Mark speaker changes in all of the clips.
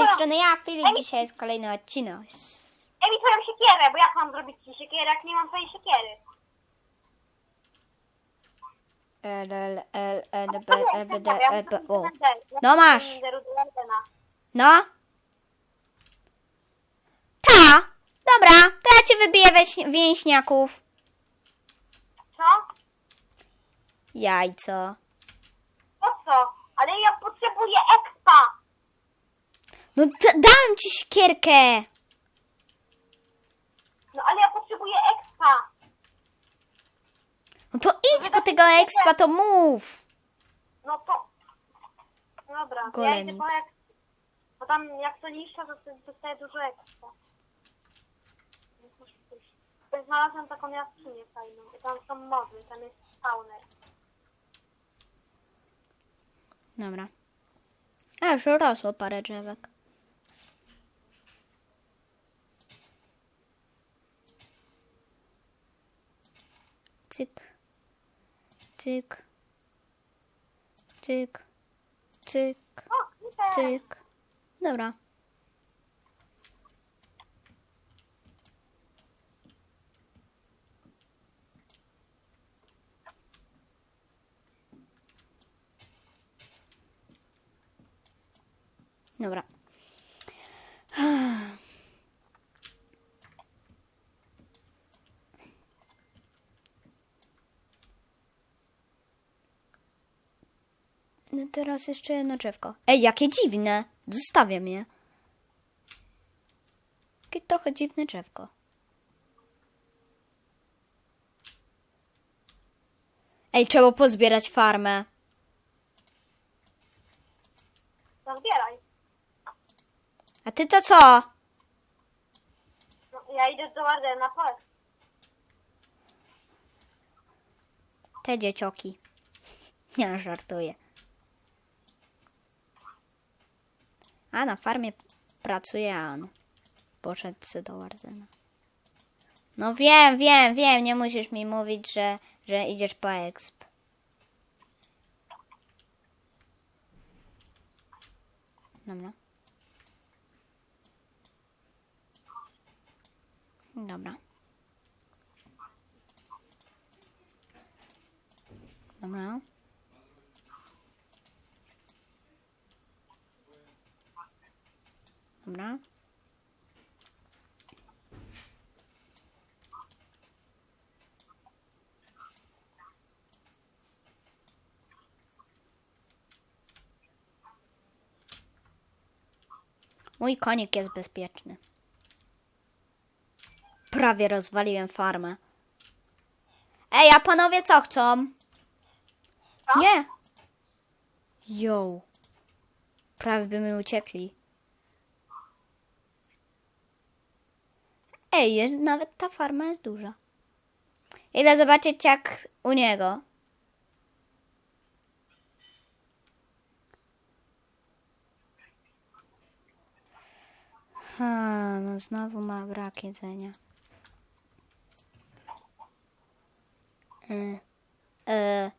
Speaker 1: tej strony ja, Filip. Dzisiaj jest kolejny odcinek.
Speaker 2: Daj mi twoją siekierę, bo jak mam zrobić ci siekierę, jak nie mam twojej siekiery?
Speaker 1: L, L, L, L, B,
Speaker 2: No nie,
Speaker 1: L, B, D,
Speaker 2: ja
Speaker 1: L, B, O. No masz. No? Ta! Dobra, to ja ci wybiję więźniaków.
Speaker 2: Co?
Speaker 1: Jajco.
Speaker 2: Po co? Ale ja potrzebuję expa!
Speaker 1: No d- dałem ci siekierkę.
Speaker 2: No ale ja potrzebuję expa!
Speaker 1: No to idź po tego expa, to mów.
Speaker 2: No to... Dobra, ja
Speaker 1: Golemix.
Speaker 2: idę po expa. Bo tam jak to niszczę, to wtedy dostaję dużo expa. Więc muszę pójść. Ja Znalazłem taką jaskinię fajną. I tam są mody, tam jest spawner.
Speaker 1: Dobra. A już rosło parę drzewek. Cyk. Cyk. Cyk. Cyk. Cyk. Dobra. Dobra. No teraz jeszcze jedno drzewko. Ej, jakie dziwne. Zostawiam je. Jakie trochę dziwne drzewko. Ej, trzeba pozbierać farmę.
Speaker 2: To zbieraj.
Speaker 1: A ty to co?
Speaker 2: No, ja idę do Wardena po expa.
Speaker 1: Te dziecioki. Nie żartuję. A na farmie pracuje, a on poszedł sobie do Wardena. No wiem, wiem, wiem, nie musisz mi mówić, że, że idziesz po exp. Dobra. Dobra. Dobra. Dobra. Mój konik jest bezpieczny. Prawie rozwaliłem farmę. Ej, a panowie co chcą?
Speaker 2: Co?
Speaker 1: Nie. Jo. Prawie by mi uciekli. Ej, jest, nawet ta farma jest duża. Idę zobaczyć jak u niego. Ha, no znowu ma brak jedzenia. E, e.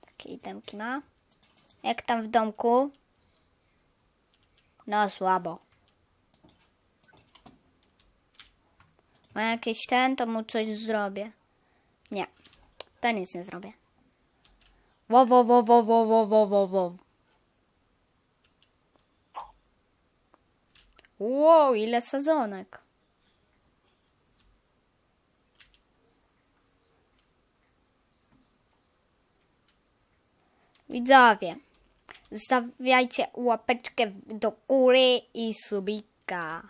Speaker 1: Takie itemki ma. Jak tam w domku? No słabo. Ma jakiś ten, to mu coś zrobię. Nie. To nic nie zrobię. Wow, wow, wow, wow, wow, wow, wow, wow. Wow, ile sadzonek. Widzowie, zostawiajcie łapeczkę do góry i subika.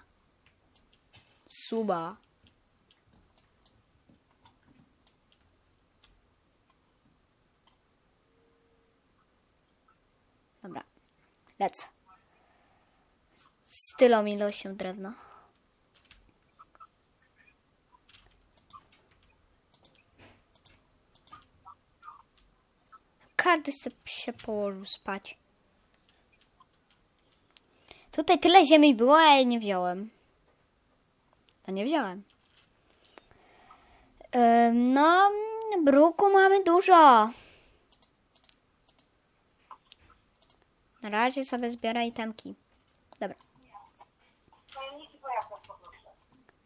Speaker 1: Suba. Dobra, lecę. Z tylą ilością drewna. Każdy się położył spać. Tutaj tyle ziemi było, a nie wziąłem. No nie wziąłem. Ym, No, bruku mamy dużo. Na razie sobie zbieraj temki. Dobra,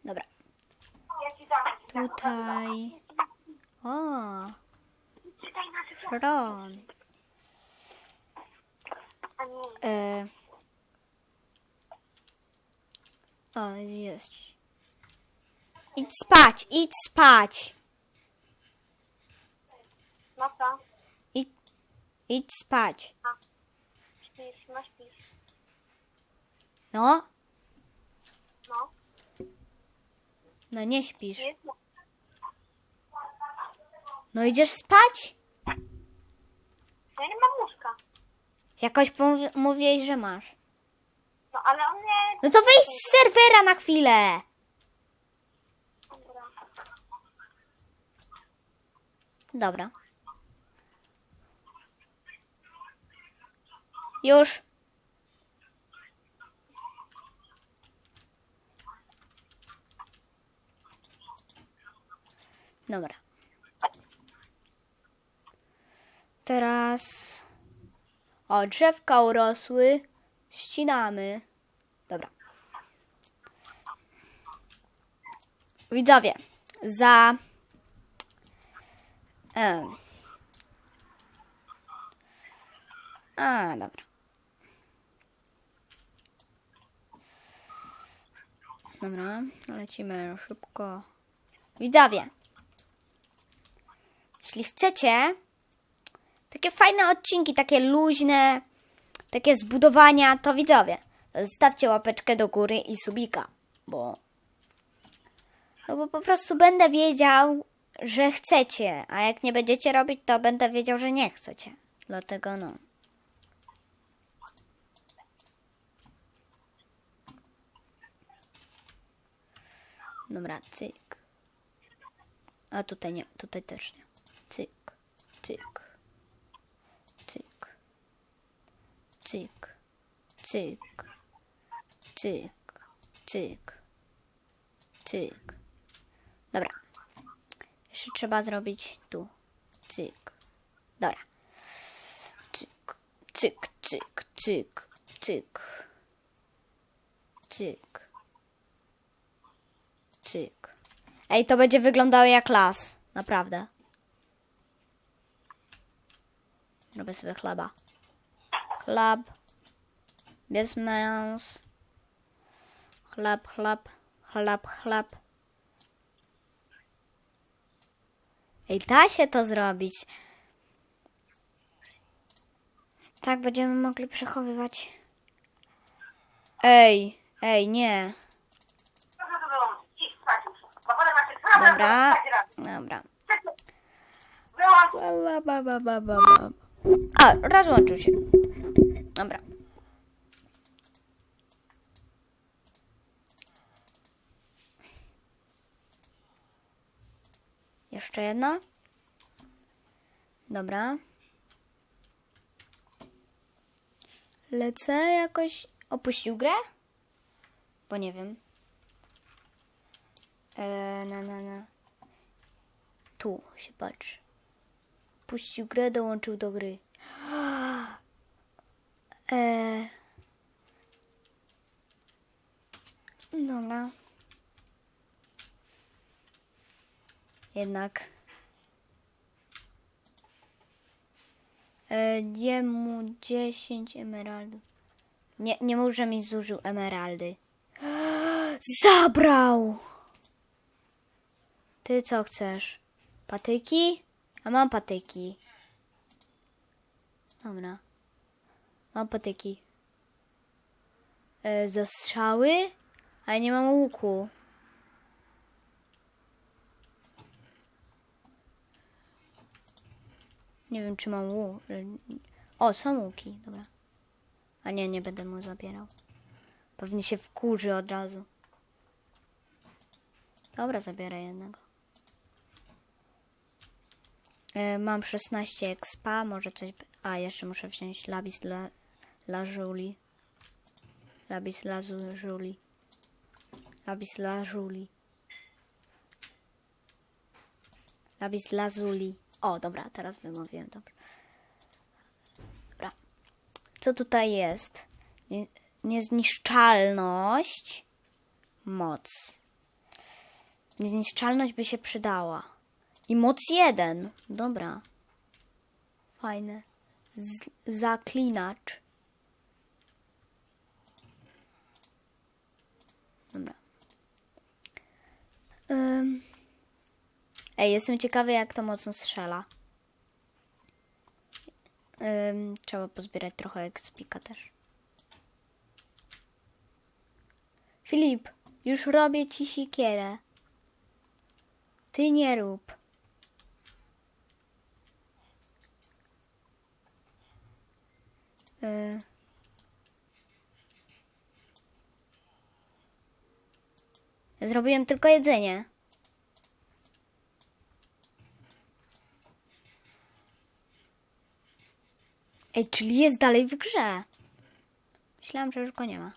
Speaker 1: dobra. Tutaj. O,
Speaker 2: Czytaj nasze
Speaker 1: Ron.
Speaker 2: A nie.
Speaker 1: E... O, jest. Idź spać, idź spać.
Speaker 2: No co?
Speaker 1: Idź, idź spać.
Speaker 2: Śpisz, no śpisz.
Speaker 1: No,
Speaker 2: No.
Speaker 1: no nie śpisz.
Speaker 2: Jest.
Speaker 1: No idziesz spać?
Speaker 2: Ja nie mam łóżka.
Speaker 1: Jakoś mówiłeś, że masz.
Speaker 2: No ale on nie...
Speaker 1: No to wyjdź z serwera na chwilę.
Speaker 2: Dobra.
Speaker 1: Dobra. Już. Dobra. Teraz. O, drzewka urosły. Ścinamy. Dobra. Widzowie, za. Em. A, dobra. Dobra, lecimy szybko. Widzowie, jeśli chcecie takie fajne odcinki, takie luźne, takie zbudowania, to widzowie, zostawcie łapeczkę do góry i subika, bo no bo po prostu będę wiedział, że chcecie, a jak nie będziecie robić, to będę wiedział, że nie chcecie. Dlatego no. Dobra, cyk. A tutaj nie, tutaj też nie. Cyk, cyk, cyk, cyk, cyk, cyk, cyk, cyk. Dobra. Jeszcze trzeba zrobić tu. Cyk. Dobra. Cyk, cyk, cyk, cyk, cyk. Cyk. Cyk. Ej, to będzie wyglądało jak las. Naprawdę. Robię sobie chleba. Chleb. Bez mięs. Chleb, chleb. Chleb, chleb. Ej, da się to zrobić. Tak będziemy mogli przechowywać. Ej, ej, nie. Dobra, dobra. Ba, ba, ba, ba, ba, ba. A, rozłączył się. Dobra. Jeszcze jedna. Dobra. Lecę jakoś. Opuścił grę? Bo nie wiem. E, na, na, na. Tu się patrz. Puścił grę, dołączył do gry. E... Dobra. Jednak. E, Daj mu 10 emeraldów. Nie, nie mów, mi zużył emeraldy. Zabrał! Ty co chcesz? Patyki? A mam patyki. Dobra. Mam patyki. E, zastrzały? Ale nie mam łuku. Nie wiem, czy mam łuk. O, są łuki. Dobra. A nie, nie będę mu zabierał. Pewnie się wkurzy od razu. Dobra, zabierę jednego. E, mam 16 expa, może coś... A, jeszcze muszę wziąć labis dla, dla Juli. Labis dla Zu- Juli. Labis dla Juli. Labis dla Zuli. O, dobra, teraz wymówiłem, dobra. Dobra. Co tutaj jest? Nie, niezniszczalność. Moc. Niezniszczalność by się przydała. I moc jeden. Dobra. Fajne. Z, zaklinacz. Dobra. Ym. Ej, jestem ciekawy, jak to mocno strzela. Ym, trzeba pozbierać trochę ekspika też. Filip, już robię ci sikierę. Ty nie rób. Y. Zrobiłem tylko jedzenie. Ej, czyli jest dalej w grze. Myślałam, że już go nie ma.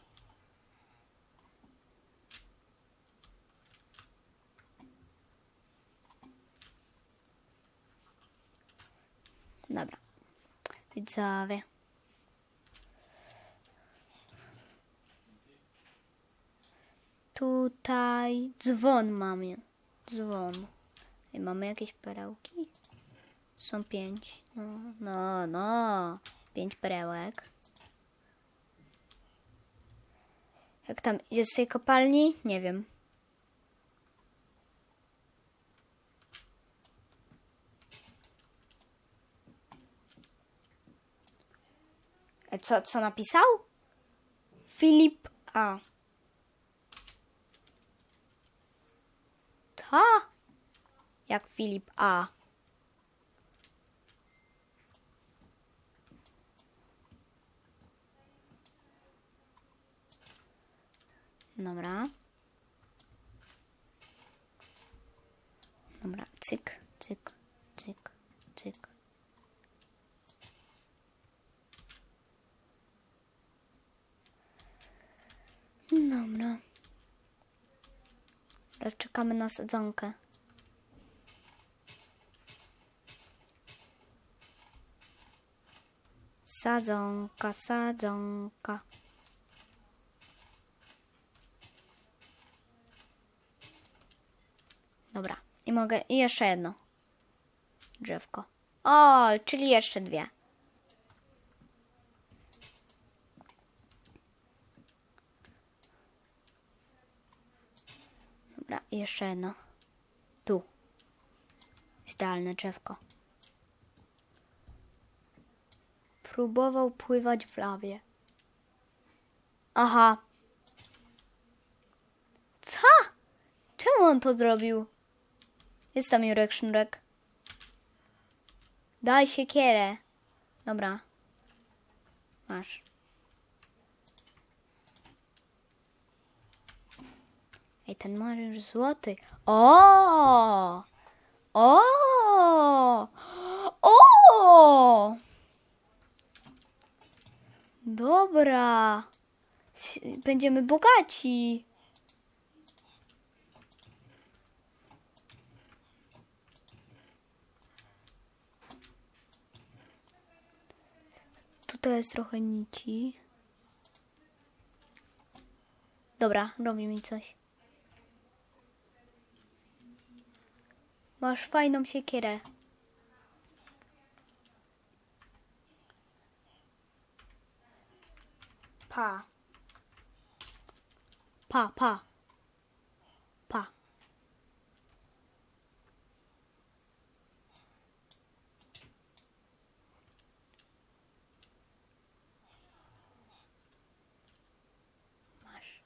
Speaker 1: Dobra. Widzowie. Tutaj dzwon mamy. Dzwon. I mamy jakieś perełki? Są pięć. No, no, no. Pięć perełek. Jak tam idzie z tej kopalni? Nie wiem. E, Co, co napisał? Filip A. Ta? Jak Filip A. Dobra. Dobra, cyk, cyk, cyk, cyk. Dobra. Czekamy na sadzonkę. Sadzonka, sadzonka. Dobra. I mogę. I jeszcze jedno. Drzewko. O, czyli jeszcze dwie. Dobra, jeszcze jedno. Tu. Idealne drzewko. Próbował pływać w lawie. Aha. Co? Czemu on to zrobił? Jest tam Jurek Sznurek. Daj siekierę. Dobra. Masz. Ej, ten marzysz złoty. O! O! O! Dobra. Będziemy bogaci. Tutaj jest trochę nici. Dobra, robi mi coś. Masz fajną siekierę. Pa. Pa, pa. Pa. Masz.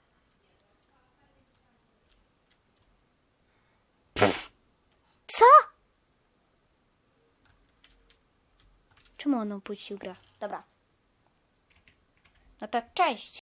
Speaker 1: Co? Czemu on opuścił grę? Dobra. No to cześć.